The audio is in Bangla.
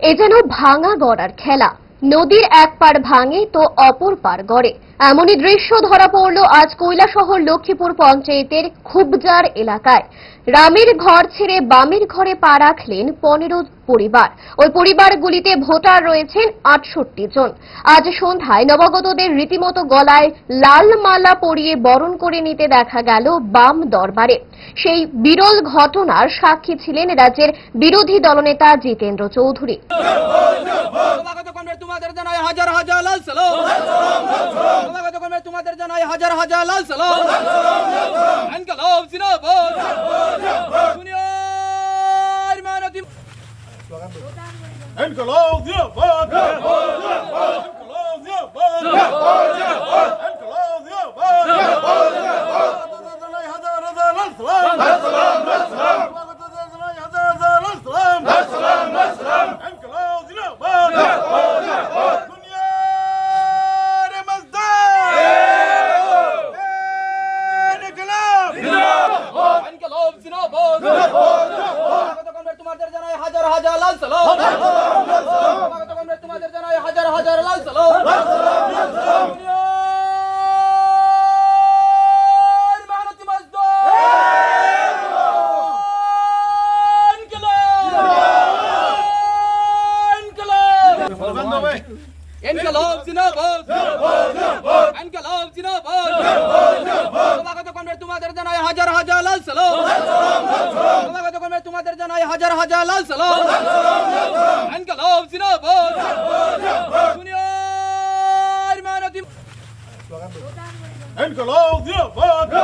এ যেন ভাঙা গড়ার খেলা। নদীর এক পার ভাঙে তো অপর পার গড়ে। এমনই দৃশ্য ধরা পড়ল আজ কৈলাসহর লক্ষ্মীপুর পঞ্চায়েতের খুবজার এলাকায়। রামের ঘর ছেড়ে বামের ঘরে পা রাখলেন পনেরো পরিবার। ওই পরিবারগুলিতে ভোটার রয়েছেন আটষট্টি জন। আজ সন্ধ্যায় নবাগতদের রীতিমতো গলায় লাল মালা পরিয়ে বরণ করে নিতে দেখা গেল বাম দরবারে। সেই বিরল ঘটনার সাক্ষী ছিলেন রাজ্যের বিরোধী দলনেতা জিতেন্দ্র চৌধুরী। তোমাদের জানাই হাজার হাজার লাল সালাম। নবাগত কমে তোমাদের জানাই হাজার হাজার লাল সালাম। ইনকলাব জিন্দাবাদ। দুনিয়ার মানতি ইনকলাব জিন্দাবাদ। ইনকলাব জিন্দাবাদ। হাজার হাজার লাল সালাম। মেহনতি মজদুর ইনকলাব ইনকলাব জিন্দাবাদ ইনকলাব জিন্দাবাদ সভাগত তোমাদের জানাই হাজার হাজার লাল সালাম সভাগত কমরেড তোমাদের জানাই হাজার হাজার লাল সালাম ইনকলাব জিন্দাবাদ দুনিয়ার Circle all the above.